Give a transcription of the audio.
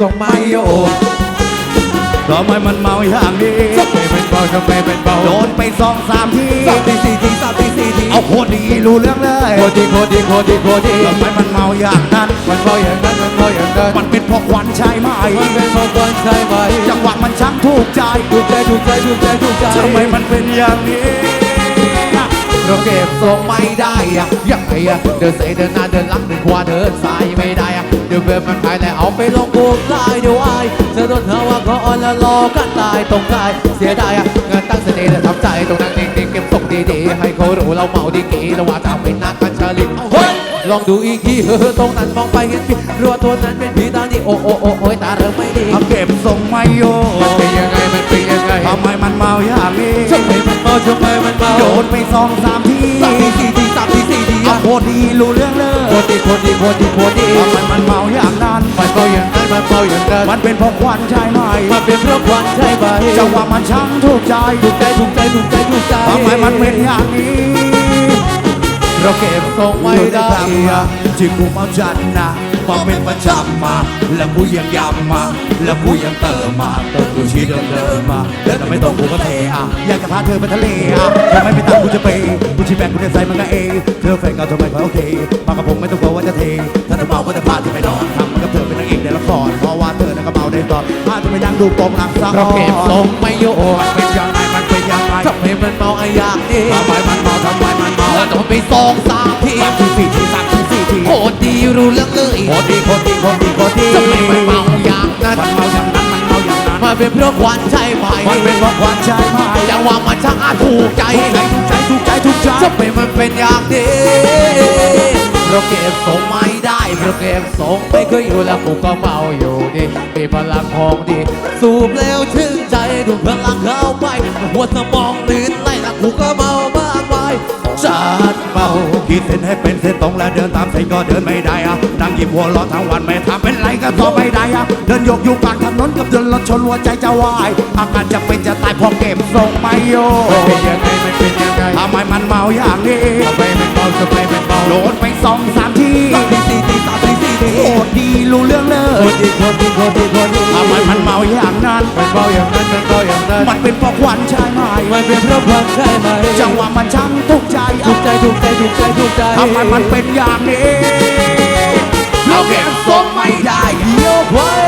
ทรงไม่โยกทำไมมันเมาอย่างนี้ทำไมมันเบาทำไมมันเบาโดนไปสองสามทีสามทีสี่ทีสามทีสี่ทีเอาโคตรดีรู้เรื่องเลยโคตรดีโคตรดีโคตรดีโคตรดีทำไมมันเมาอย่างนั้นมันเบาอย่างนั้นมันเบาอย่างนั้นมันเป็นเพราะควันใช่ไหมมันเป็นเพราะความใช่ไหมจังหวะมันช่างถูกใจถูกใจถูกใจถูกใจถูกใจทำไมมันเป็นอย่างนี้เราเก็บทรงไม่ได้อะยังไงอะเดินเสยเดินหน้าเดินหลังเดินขวาเดินซ้ายไม่ได้อะ เดี๋ยวเบบมันไปแต่เอาไปลงกูไล่เดี๋ยวไอ้จะโดนเธอว่าก็อ่อนแล้วรอกันตายตรงกายเสียดายอะเงินตั้งสติแต่ทำใจตรงนั้นเองๆเก็บทรงดีๆให้เขารู้เราเมาดีกี่แล้วว่าจะเป็นนักกันชาลิตเฮ้ยลองดูอีกทีเฮ้อตรงนั้นมองไปเห็นผีรัวตัวนั้นเป็นผีตานี่โอ้โอ้โอ้โอ้ยตาเริ่มไม่ดีทำเก็บทรงไม่โยมันเป็นยังไงมันเป็นยังไงทำไมมันเมาอย่างนี้ทำไมมันเมาทำไมมันเมาโดนไปสองสามทีสามทีสี่ทีสามทีสี่ทีเอาอะโคตรดีรู้เรื่องเลโคยตรดีโคตรดีโคตรดีโคตรดีทำไมมันเมาอย่างนั้นมันเบาอย่างนั้นมันเบาอย่างนั้นมันเป็นเพราะควันใช่ไหมมันเป็นเพราะควันใช่ไหมจังหวะมันช่างถูกใจถูกใจถูกใจถูกใจถูกใจทำไมมันเป็นอย่างนี้ เราเก็บทรงไม่ได้อะที่กูเมาจัดนะมาเป็นประจำมา แล้วกูยังย้ำมา แล้วกูยังเติมมาเติมกูชีเดิมเดิมมา แล้วทำไมต้องกูก็เทอะอยากจะพาเธอไปทะเลอะทำไมไม่ตามกูจะไปกูชีแบกกูจะใส่มันก็เองเธอแฟนเก่าทำไมก็โอเคมากับผมไม่ต้องกลัวว่าจะเทถ้าเธอเมาก็จะพาเธอไปนอนทำมันกับเธอเป็นนางเอกในละครเพราะว่าเธอน่ะก็เมาได้ตอนพาเธอไปนั่งดูโปงหลังซะเราเก็บทรงไม่โยกมันเป็นยังไงมันเป็นยังไงทำไมมันเมาไอ้อย่างนี้ทำไมมันเมาทำไมมัน ไปสองสามทีสามทีสี่ทีสามทีสี่ทีโคตรดีรู้เรื่องเลยโคตรดีโคตรดีโคตรดีโคตรดีทำไมมันเมาอย่างนั้นมันเมาอย่างนั้นมันเมาอย่างนั้นมันเป็นเพราะควันใช่ไหมมันเป็นเพราะความใช่ไหมจังหวะมันช่างอาจถูกใจถูกใจถูกใจถูกใจถูกใจทำไมมันเป็นอย่างนี้เราเก็บทรงไม่ได้เราเก็บทรงไม่เคยอยู่แล้วกูก็เมาอยู่ดีมีพลังของดีสูบแล้วชื่นใจดูพลังเข้าไปหัวสมองตื่นไล่ละกูก็เมามากมายจัด เมาขีดเส้นให้เป็นเส้นตรงแล้วเดินตามเส้นก็เดินไม่ได้อะนั่งยิ้มหัวเราะทั้งวันไม่ทำเป็นไรก็ต่อไม่ได้อะเดินโยกอยู่กลางถนนกับเดินรถชนหัวใจจะวายอาการจะเป็นจะตายเพอเก็บทรงไม่โยมันเป็นยังไงมันเป็นยังไงทำไมมันเมาอย่างนี้ทำไมมันเมาทำไมมันเมาโดนไปสองสามทีสามทีสี่ทีสามทีสี่ทีโคตรดีรู้เรื่องเลโคยตรดีโคตรดีโคตรดีโคตรดีทำไมมันเมาอย่างนั้นมันเมาอย่างนั้นมันเมาอย่างนั้นมันเป็นเพราะควันใช่ไหมมันเป็นเพราะความใช่ไหมจังหวะมันช่างถูกใจถูกใจ ถูกใจถูกใจถูกใจทำไมมันเป็นอย่างนี้ เราเก็บทรงไม่ได้เดี๋ยวไว้